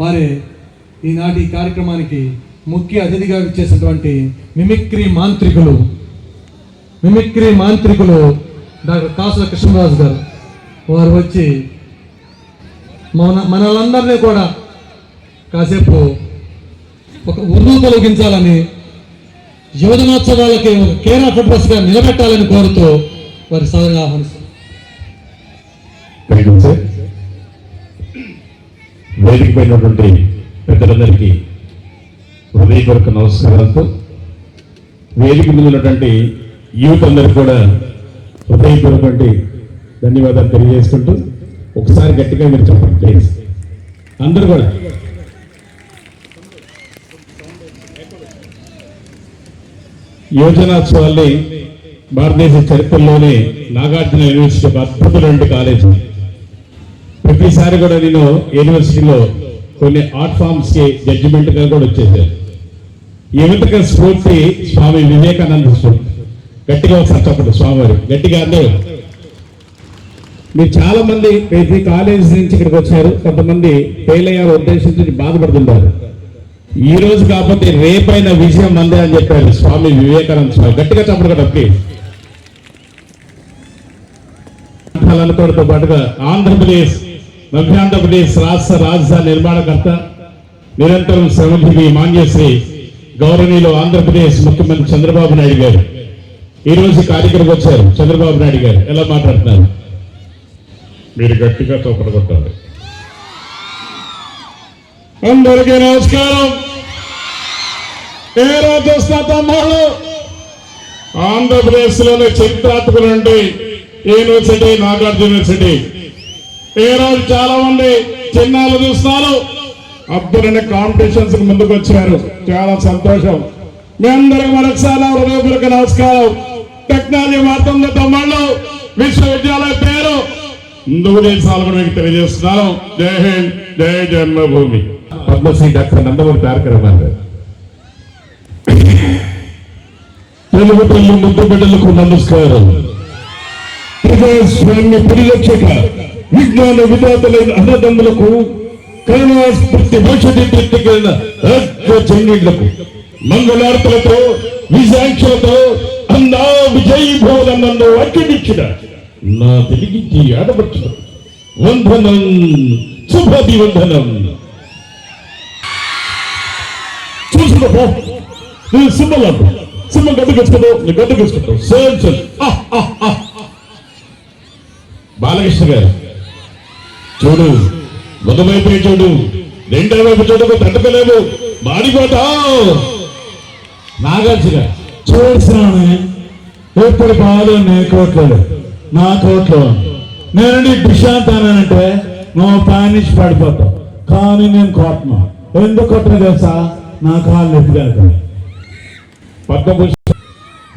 వారే ఈనాటి కార్యక్రమానికి ముఖ్య అతిథిగా ఇచ్చేసినటువంటి మిమిక్రీ మాంత్రికులు మిమిక్రీ మాంత్రికులు డాక్టర్ కాసుల కృష్ణరాజు గారు. వారు వచ్చి మన మనలందరినీ కూడా కాసేపు ఒక ఉర్దూ తొలగించాలని యువజనోత్సవాలకి ఒక కేంద్ర ఫోటోస్గా నిలబెట్టాలని కోరుతూ వారి సాధన ఆహ్వానిస్తారు థ్యాంక్ వేదిక పెద్దలందరికీ హృదయపూర్వక నమస్కారాలతో వేదిక మీద ఉన్నటువంటి యూత్ అందరికి కూడా హృదయపూర్వకటువంటి ధన్యవాదాలు తెలియజేసుకుంటూ ఒకసారి గట్టిగా మీరు చెప్పండి ప్లీజ్ అందరూ కూడా. యోజనోత్సవాల్ని భారతదేశ చరిత్రలోనే నాగార్జున యూనివర్సిటీ అద్భుతమైన కాలేజీ ప్రతిసారి కూడా నేను యూనివర్సిటీలో కొన్ని ఆర్ట్ ఫామ్స్కి జడ్జిమెంట్గా కూడా వచ్చేసాను. యువతక స్ఫూర్తి స్వామి వివేకానంద స్ఫూర్తి గట్టిగా ఒకసారి చెప్పండి స్వామివారు. గట్టిగా అందరూ. మీరు చాలా మంది ప్రతి కాలేజ్ నుంచి ఇక్కడికి వచ్చారు. కొంతమంది ఫెయిల్ అయ్యారు ఉద్దేశించి బాధపడుతుంటారు. ఈ రోజు కాకపోతే రేపైన విజయం మందే అని చెప్పారు స్వామి వివేకానంద స్వామి. గట్టిగా చెప్పండి కదా ప్లీజ్ పాటుగా ఆంధ్రప్రదేశ్ మధ్యాంధ్రప్రదేశ్ రాష్ట్ర రాజధాని నిర్మాణకర్త నిరంతరం శ్రమజీవి మాన్యశ్రీ గౌరవనీయులు ఆంధ్రప్రదేశ్ ముఖ్యమంత్రి చంద్రబాబు నాయుడు గారు. ఈ రోజు కార్యక్రమం వచ్చారు. చంద్రబాబు నాయుడు గారు ఎలా మాట్లాడుతున్నారు? మీరు గట్టిగా చోపడ కొట్టాలి. అందరికీ నమస్కారం. ఏ రాజస్థాన్ తమ్ముళ్ళు ఆంధ్రప్రదేశ్లోని చరిత్రాత్మకుల నుండి యూనివర్సిటీ? నాగార్జున యూనివర్సిటీ. రోజు చాలా మంది చిన్నాలు చూస్తున్నారు అద్భుతమైన కాంపిటీషన్స్ ముందుకు వచ్చారు. చాలా సంతోషం. మీ అందరికి మరొకసారి హృదయపూర్వక నమస్కారం. టెక్నాలజీ మారుతుంది తమ్ముళ్ళు విశ్వవిద్యాలయ పేరు ముందుకు దేశాలు కూడా మీకు తెలియజేస్తున్నాను. జై హింద్ జై జన్మభూమి. పద్మశ్రీ డాక్టర్ నందమూరి తారక రామారావు తెలుగు తల్లి ముద్దు బిడ్డలకు నమస్కారం. ప్రజాస్వామ్య పరిరక్షక విజ్ఞాన విధాతలైన అన్నదమ్ములకు కరుణాస్ఫూర్తి భవిష్యత్తుకెళ్ళిన చెన్నీళ్ళకు మంగళార్తలతో విజాంక్షలతో అన్నా విజయ్ భవన్ నన్ను అక్కడిచ్చిన నా తెలిగించి ఆడబడుచు వందనం శుభాభివందనం. చూసుకో నేను సింహలాంటి సింహం గడ్డకెచ్చుకుంటావు నీ గడ్డకెచ్చుకుంటావు సేమ్ సేమ్ బాలకృష్ణ గారు చూడు ఒక వైపు చూడు. రెండో వైపు చూడకు తట్టుకోలేవు మాడిపోతావు నాగార్జున చూస్తున్నాను ఎప్పుడు పాలు నీ కోట్లు నా కోట్లు. నేను నీకు భిషాంతానంటే నువ్వు పానిష్ పడిపోతావు. కానీ నేను కొట్టను ఎందుకు కొట్టను తెలుసా? నా కాళ్ళు ఎత్తుగాక పద్మభూషణ్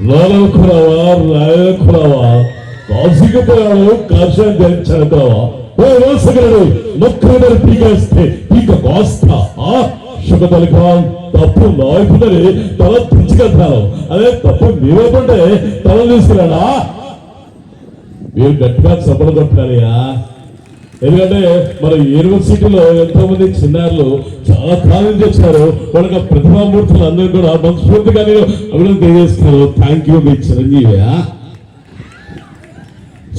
లోలకులవా రాయకులవా కాసికపోయాడు కర్షం గెలిచాడవా ఓ రోసగలడు మొక్కలు పీకేస్తే పీక కోస్తా ఆ తప్పు నాయకుడని తల పిచ్చుకెళ్తాను అదే తప్పు మీరేపంటే తల తీసుకురాడా మీరు గట్టిగా చప్పలు కొట్టాలియా? ఎందుకంటే మన యూనివర్సిటీలో ఎంతో మంది చిన్నారులు చాలా కాలం నుంచి వాళ్ళకి ప్రతిభామూర్తులు అందరూ కూడా మనస్ఫూర్తిగా నేను అభివృద్ధి తెలియజేస్తున్నారు థ్యాంక్ యూ మీ చిరంజీవియా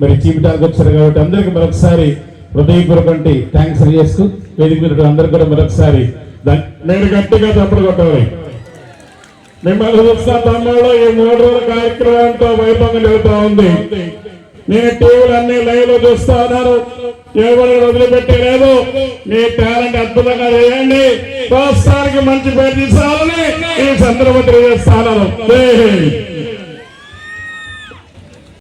మరి చూపించడానికి వచ్చారు కాబట్టి అందరికి మరొకసారి హృదయపూర్వకంటి థ్యాంక్స్ చేస్తూ వేదిక మీద అందరికి కూడా మరొకసారి నేను గట్టిగా తప్పుడు కొట్టాలి మిమ్మల్ని చూస్తా తమ్ముడు ఈ మూడు రోజుల కార్యక్రమంతో వైభవంగా జరుగుతూ ఉంది. నేను టీవీలు అన్ని లైవ్లో చూస్తా ఉన్నారు. ఎవరు వదిలిపెట్టే లేదు మీ టాలెంట్ అద్భుతంగా చేయండి. రాష్ట్రానికి మంచి పేరు తీసుకోవాలని ఈ సందర్భం తెలియజేస్తా ఉన్నారు.